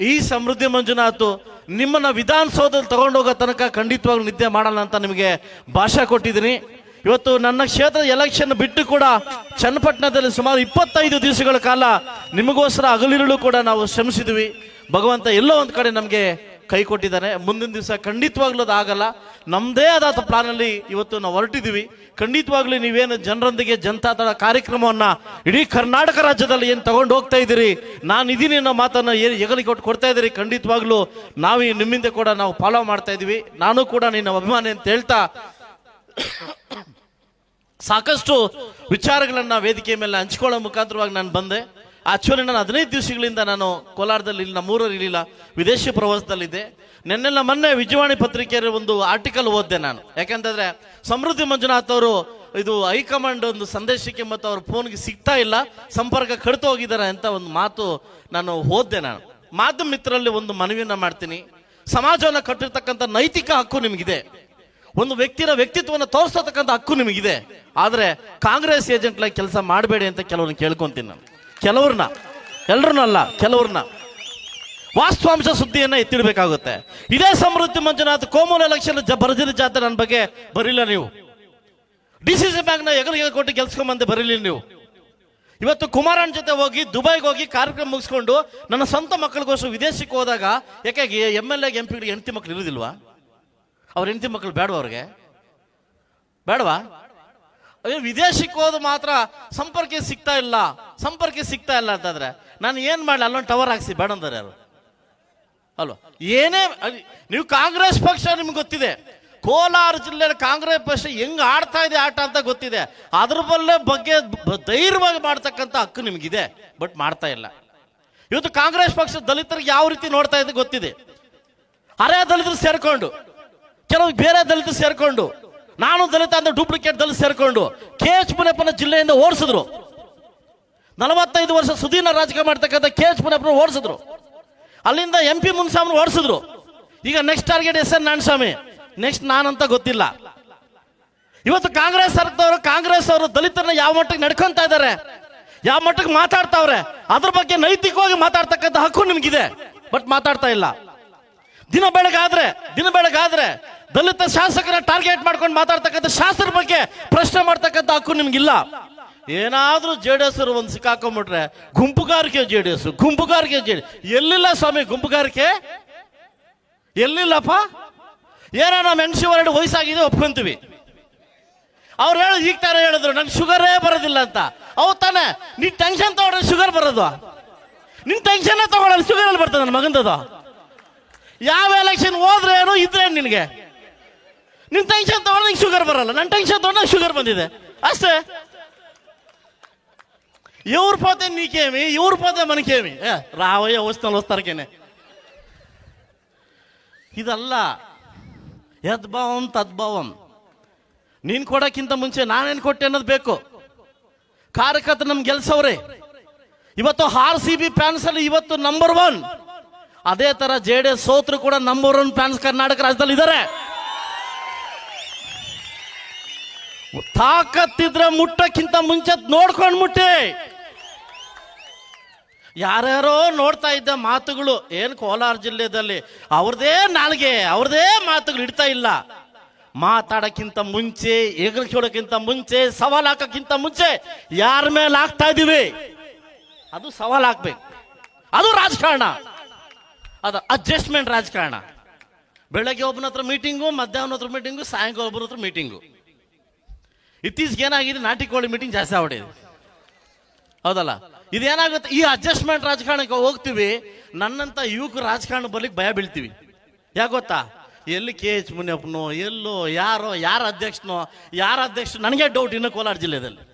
ಈ ಸಮೃದ್ಧಿ ಮಂಜುನಾಥ್ ನಿಮ್ಮನ್ನ ವಿಧಾನಸೌಧದಲ್ಲಿ ತಗೊಂಡೋಗೋ ತನಕ ಖಂಡಿತವಾಗ್ಲೂ ನಿದ್ದೆ ಮಾಡಲ್ಲ ಅಂತ ನಿಮಗೆ ಭಾಷೆ ಕೊಟ್ಟಿದ್ದೀನಿ. ಇವತ್ತು ನನ್ನ ಕ್ಷೇತ್ರದ ಎಲೆಕ್ಷನ್ ಬಿಟ್ಟು ಕೂಡ ಚನ್ನಪಟ್ಟಣದಲ್ಲಿ ಸುಮಾರು ಇಪ್ಪತ್ತೈದು ದಿವಸಗಳ ಕಾಲ ನಿಮಗೋಸ್ಕರ ಹಗಲಿರುಳು ಕೂಡ ನಾವು ಶ್ರಮಿಸಿದ್ವಿ. ಭಗವಂತ ಎಲ್ಲೋ ಒಂದು ಕಡೆ ನಮಗೆ ಕೈ ಕೊಟ್ಟಿದ್ದಾನೆ. ಮುಂದಿನ ದಿವಸ ಖಂಡಿತವಾಗ್ಲೂ ಅದು ಆಗಲ್ಲ ನಮ್ಮದೇ ಆದ ಪ್ಲಾನಲ್ಲಿ ಇವತ್ತು ನಾವು ಹೊರಟಿದ್ದೀವಿ. ಖಂಡಿತವಾಗ್ಲೂ ನೀವೇನು ಜನರೊಂದಿಗೆ ಜನತಾದಳ ಕಾರ್ಯಕ್ರಮವನ್ನ ಇಡೀ ಕರ್ನಾಟಕ ರಾಜ್ಯದಲ್ಲಿ ಏನು ತಗೊಂಡು ಹೋಗ್ತಾ ಇದ್ದೀರಿ? ನಾನು ಇದೀನಿ ಅನ್ನೋ ಮಾತನ್ನ ಏನು ಹೆಗಲಿ ಕೊಟ್ಟು ಕೊಡ್ತಾ ಇದ್ದೀರಿ. ಖಂಡಿತವಾಗ್ಲೂ ನಾವು ನಿಮ್ಮಿಂದ ಕೂಡ ನಾವು ಫಾಲೋ ಮಾಡ್ತಾ ಇದ್ದೀವಿ. ನಾನು ಕೂಡ ನಿನ್ನ ಅಭಿಮಾನಿ ಅಂತ ಹೇಳ್ತಾ ಸಾಕಷ್ಟು ವಿಚಾರಗಳನ್ನ ವೇದಿಕೆ ಮೇಲೆ ಹಂಚ್ಕೊಳ್ಳೋ ಮುಖಾಂತರವಾಗಿ ನಾನು ಬಂದೆ. ಆಕ್ಚುಲಿ ನಾನು ಹದಿನೈದು ದಿವಸಗಳಿಂದ ನಾನು ಕೋಲಾರದಲ್ಲಿ ನಮ್ಮ ನಮ್ಮೂರಲ್ಲಿ ಇರಲಿಲ್ಲ ವಿದೇಶಿ ಪ್ರವಾಸದಲ್ಲಿದ್ದೆ. ನೆನ್ನೆಲ್ಲ ಮೊನ್ನೆ ವಿಜಯವಾಣಿ ಪತ್ರಿಕೆಯಲ್ಲಿ ಒಂದು ಆರ್ಟಿಕಲ್ ಓದಿದೆ ನಾನು. ಯಾಕೆಂತಂದ್ರೆ ಸಮೃದ್ಧಿ ಮಂಜುನಾಥ್ ಅವರು ಇದು ಹೈಕಮಾಂಡ್ ಒಂದು ಸಂದೇಶಕ್ಕೆ ಮತ್ತು ಅವ್ರ ಫೋನ್ಗೆ ಸಿಗ್ತಾ ಇಲ್ಲ, ಸಂಪರ್ಕ ಕಡಿತು ಹೋಗಿದ್ದಾರೆ ಅಂತ ಒಂದು ಮಾತು ನಾನು ಓದಿದೆ ನಾನು. ಮಾಧ್ಯಮ ಮಿತ್ರರಲ್ಲಿ ಒಂದು ಮನವಿಯನ್ನು ಮಾಡ್ತೀನಿ. ಸಮಾಜವನ್ನು ಕಟ್ಟಿರ್ತಕ್ಕಂಥ ನೈತಿಕ ಹಕ್ಕು ನಿಮಗಿದೆ. ಒಂದು ವ್ಯಕ್ತಿನ ವ್ಯಕ್ತಿತ್ವವನ್ನು ತೋರಿಸ್ತಕ್ಕಂಥ ಹಕ್ಕು ನಿಮಗಿದೆ. ಆದರೆ ಕಾಂಗ್ರೆಸ್ ಏಜೆಂಟ್ಲಾಗಿ ಕೆಲಸ ಮಾಡಬೇಡಿ ಅಂತ ಕೆಲವೊಂದು ಕೇಳ್ಕೊತೀನಿ ನಾನು. ಕೆಲವ್ರನ್ನ ಎಲ್ರನ್ನಲ್ಲ ಕೆಲವ್ರನ್ನ. ವಾಸ್ತವಾಂಶ ಸುದ್ದಿಯನ್ನು ಎತ್ತಿಡಬೇಕಾಗುತ್ತೆ. ಇದೇ ಸಮೃದ್ಧಿ ಮಂಜುನಾಥ್ ಕೋಮಲ ಎಲೆಕ್ಷನ್ ಬರದಿನ ಜಾತ್ರೆ ನನ್ನ ಬಗ್ಗೆ ಬರಿಲ್ಲ ನೀವು. ಡಿ ಸಿ ಸಿ ಬ್ಯಾಂಕ್ನ ಎಗರು ಕೊಟ್ಟು ಗೆಲ್ಸ್ಕೊಂಬಂದೆ ಬರೀಲಿ ನೀವು. ಇವತ್ತು ಕುಮಾರನ್ ಜೊತೆ ಹೋಗಿ, ದುಬೈಗೆ ಹೋಗಿ ಕಾರ್ಯಕ್ರಮ ಮುಗಿಸ್ಕೊಂಡು ನನ್ನ ಸ್ವಂತ ಮಕ್ಕಳಿಗೋಸ್ಕರ ವಿದೇಶಕ್ಕೆ ಹೋದಾಗ, ಯಾಕೆ ಎಂ ಎಲ್ ಎಗೆ ಎಂ ಪಿಗಳಿಗೆ ಹೆಂಡತಿ ಮಕ್ಕಳು ಇರೋದಿಲ್ವಾ? ಅವ್ರ ಹೆಂಡತಿ ಮಕ್ಕಳು ಬೇಡವಾ ಅವ್ರಿಗೆ? ಬೇಡವಾ ಅಯ್ಯೋ, ವಿದೇಶಕ್ಕೆ ಹೋದ ಮಾತ್ರ ಸಂಪರ್ಕ ಸಿಗ್ತಾ ಇಲ್ಲ ಸಂಪರ್ಕ ಸಿಗ್ತಾ ಇಲ್ಲ ಅಂತಂದ್ರೆ ನಾನು ಏನ್ ಮಾಡಲಿ, ಅಲ್ಲೊಂದು ಟವರ್ ಹಾಕ್ಸಿ, ಬೇಡ ಅಂತಾರೆ ಯಾರು? ಅಲ್ವಾ? ಏನೇ ನೀವು ಕಾಂಗ್ರೆಸ್ ಪಕ್ಷ ನಿಮ್ಗೆ ಗೊತ್ತಿದೆ. ಕೋಲಾರ ಜಿಲ್ಲೆಯಲ್ಲಿ ಕಾಂಗ್ರೆಸ್ ಪಕ್ಷ ಹೆಂಗ್ ಆಡ್ತಾ ಇದೆ, ಆಟ ಅಂತ ಗೊತ್ತಿದೆ. ಅದ್ರ ಬಲ್ಲೇ ಬಗ್ಗೆ ಧೈರ್ಯವಾಗಿ ಮಾಡ್ತಕ್ಕಂಥ ಹಕ್ಕು ನಿಮಗಿದೆ, ಬಟ್ ಮಾಡ್ತಾ ಇಲ್ಲ. ಇವತ್ತು ಕಾಂಗ್ರೆಸ್ ಪಕ್ಷ ದಲಿತರಿಗೆ ಯಾವ ರೀತಿ ನೋಡ್ತಾ ಇದೆ ಗೊತ್ತಿದೆ. ಅರೆ ದಲಿತರು ಸೇರ್ಕೊಂಡು, ಕೆಲವು ಬೇರೆ ದಲಿತರು ಸೇರ್ಕೊಂಡು ನಾನು ದಲಿತ ಅಂದ್ರೆ ಡೂಪ್ಲಿಕೇಟ್ ದಲಿತ ಸೇರ್ಕೊಂಡು ಕೆ ಎಚ್ ಮುನಿಯಪ್ಪನ ಜಿಲ್ಲೆಯಿಂದ ಓಡಿಸಿದ್ರು. ನಲವತ್ತೈದು ವರ್ಷ ಸುದೀನ ರಾಜಕೀಯ ಮಾಡ್ತಕ್ಕಂಥ ಕೆ ಎಚ್ ಮುನಿಯಪ್ಪನ ಓಡಿಸಿದ್ರು. ಅಲ್ಲಿಂದ ಎಂ ಪಿ ಮುನ್ಸಾಮನ್ ಓಡಿಸಿದ್ರು. ಈಗ next target S N Narayanaswamy next ನಾನಂತ ಗೊತ್ತಿಲ್ಲ. ಇವತ್ತು ಕಾಂಗ್ರೆಸ್ ಸರ್ಕಾರದವರು ಕಾಂಗ್ರೆಸ್ ಅವರು ದಲಿತರನ್ನ ಯಾವ ಮಟ್ಟಕ್ಕೆ ನಡ್ಕೊಂತ ಇದ್ದಾರೆ, ಯಾವ ಮಟ್ಟಕ್ಕೆ ಮಾತಾಡ್ತಾವ್ರೆ, ಅದ್ರ ಬಗ್ಗೆ ನೈತಿಕವಾಗಿ ಮಾತಾಡ್ತಕ್ಕಂಥ ಹಕ್ಕು ನಿಮ್ಗಿದೆ. ಬಟ್ ಮಾತಾಡ್ತಾ ಇಲ್ಲ. ದಿನ ಬೆಳಗಾದ್ರೆ ದಿನ ಬೆಳಗಾದ್ರೆ ದಲಿತ ಶಾಸಕರ ಟಾರ್ಗೆಟ್ ಮಾಡ್ಕೊಂಡು ಮಾತಾಡ್ತಕ್ಕಂಥ ಶಾಸಕರ ಬಗ್ಗೆ ಪ್ರಶ್ನೆ ಮಾಡ್ತಕ್ಕಂಥ ಹಕ್ಕು ನಿಮ್ಗಿಲ್ಲ. ಏನಾದರೂ ಜೆ ಡಿ ಎಸ್ ಒಂದು ಸಿಕ್ಕಾಕೊಂಡ್ಬಿಟ್ರೆ ಗುಂಪುಗಾರಿಕೆ ಜೆ ಡಿ ಎಸ್, ಗುಂಪುಗಾರಿಕೆ ಜೆ ಎಲ್ಲಿಲ್ಲ ಸ್ವಾಮಿ ಗುಂಪುಗಾರಿಕೆ? ಎಲ್ಲಿಲ್ಲಪ್ಪ? ಏನೋ ನಮ್ಮ ಹೆಣ್ಸಿ ಹೊರಡು ವಯಸ್ಸಾಗಿದೆ, ಒಪ್ಕೊಂತೀವಿ. ಅವ್ರು ಹೇಳಿ, ಈಗ ತಾನೇ ಹೇಳಿದ್ರು, ನಂಗೆ ಶುಗರೇ ಬರೋದಿಲ್ಲ ಅಂತ. ಅವ್ ತಾನೆ ನೀ ಟೆನ್ಷನ್ ತಗೊಂಡ್ರೆ ಶುಗರ್ ಬರೋದು. ನಿನ್ ಟೆನ್ಷನ್ ತಗೊಳ್ಳಲ್ಲ ಶುಗರ್ ಅಲ್ಲಿ ಬರ್ತದೆ ನನ್ನ ಮಗಂದದು? ಯಾವ ಎಲೆಕ್ಷನ್ ಹೋದ್ರೆ ಏನು ಇದ್ರೆ ನಿನಗೆ? ನಿನ್ ಟೆನ್ಷನ್ ತಗೊಂಡ್ರೆ ನಿಂಗೆ ಶುಗರ್ ಬರಲ್ಲ. ನನ್ನ ಟೆನ್ಷನ್ ತಗೊಂಡ್ರೆ ಶುಗರ್ ಬಂದಿದೆ. ಅಷ್ಟೇ. ಇವ್ರ ಪಾತೆ ನೀಕೇಮಿ, ಇವ್ರ ಪಾತೆ ಮನಕೇಮಿ. ಏ, ರಾವಯ್ಯ ಓಸ್ನಲ್ಲಿ ಹೋಸ್ತಾರಕೇನೆ. ಇದಲ್ಲ, ಯದ್ಭಾವಂ ತದ್ಭಾವಂ. ನೀನು ಕೊಡೋಕ್ಕಿಂತ ಮುಂಚೆ ನಾನೇನು ಕೊಟ್ಟೆ ಅನ್ನೋದು ಬೇಕು. ಕಾರ್ಯಕರ್ತರು ನಮ್ಗೆ ಗೆಲ್ಸವ್ರೆ. ಇವತ್ತು ಆರ್ ಸಿ ಬಿ ಫ್ಯಾನ್ಸ್ ಅಲ್ಲಿ ಇವತ್ತು ನಂಬರ್ ಒನ್ ಅದೇ ತರ ಜೆ ಡಿ ಎಸ್ ಕೂಡ ನಂಬರ್ ಒನ್ ಫ್ಯಾನ್ಸ್ ಕರ್ನಾಟಕ ರಾಜ್ಯದಲ್ಲಿ ಇದ್ದಾರೆ ತಾಕತ್ತಿದ್ರೆ ಮುಟ್ಟಕ್ಕಿಂತ ಮುಂಚೆ ನೋಡ್ಕೊಂಡು ಮುಟ್ಟಿ. ಯಾರ್ಯಾರೋ ನೋಡ್ತಾ ಇದ್ದ ಮಾತುಗಳು ಏನು ಕೋಲಾರ ಜಿಲ್ಲೆಯಲ್ಲಿ ಅವ್ರದೇ ನಾಲ್ಗೆ, ಅವ್ರದೇ ಮಾತುಗಳು ಇಡ್ತಾ ಇಲ್ಲ. ಮಾತಾಡಕ್ಕಿಂತ ಮುಂಚೆ ಎಗರ್ಕೊಳ್ಳೋಕ್ಕಿಂತ ಮುಂಚೆ, ಸವಾಲು ಹಾಕಕ್ಕಿಂತ ಮುಂಚೆ ಯಾರ ಮೇಲೆ ಹಾಕ್ತಾ ಇದೀವಿ? ಅದು ಸವಾಲು ಹಾಕ್ಬೇಕು. ಅದು ರಾಜಕಾರಣ. ಅದು ಅಡ್ಜಸ್ಟ್ಮೆಂಟ್ ರಾಜಕಾರಣ. ಬೆಳಗ್ಗೆ ಒಬ್ಬನ ಹತ್ರ ಮೀಟಿಂಗು ಮಧ್ಯಾಹ್ನ ಹತ್ರ ಮೀಟಿಂಗು ಸಾಯಂಕಾಲ ಒಬ್ಬರ ಹತ್ರ ಮೀಟಿಂಗು ಇತ್ತೀಚೆಗೆ ಏನಾಗಿದೆ? ನಾಟಿ ಕೋಳಿ ಮೀಟಿಂಗ್ ಜಾಸ್ತಿ ಆಗ್ಬಿಟ್ಟಿದೆ. ಹೌದಲ್ಲ? ಇದೇನಾಗುತ್ತೆ? ಈ ಅಡ್ಜಸ್ಟ್ಮೆಂಟ್ ರಾಜಕಾರಣಕ್ಕೆ ಹೋಗ್ತೀವಿ, ನನ್ನಂತ ಯುವಕ ರಾಜಕಾರಣ ಬರ್ಲಿಕ್ಕೆ ಭಯ ಬೀಳ್ತೀವಿ. ಯಾಕೆ ಗೊತ್ತಾ? ಎಲ್ಲಿ ಕೆ ಎಚ್ ಮುನಿಯಪ್ಪನೋ, ಎಲ್ಲೋ ಯಾರೋ, ಯಾರ ಅಧ್ಯಕ್ಷನೋ, ಯಾರ ಅಧ್ಯಕ್ಷ ನನಗೆ ಡೌಟ್ ಇನ್ನು ಕೋಲಾರ ಜಿಲ್ಲೆಯಲ್ಲಿ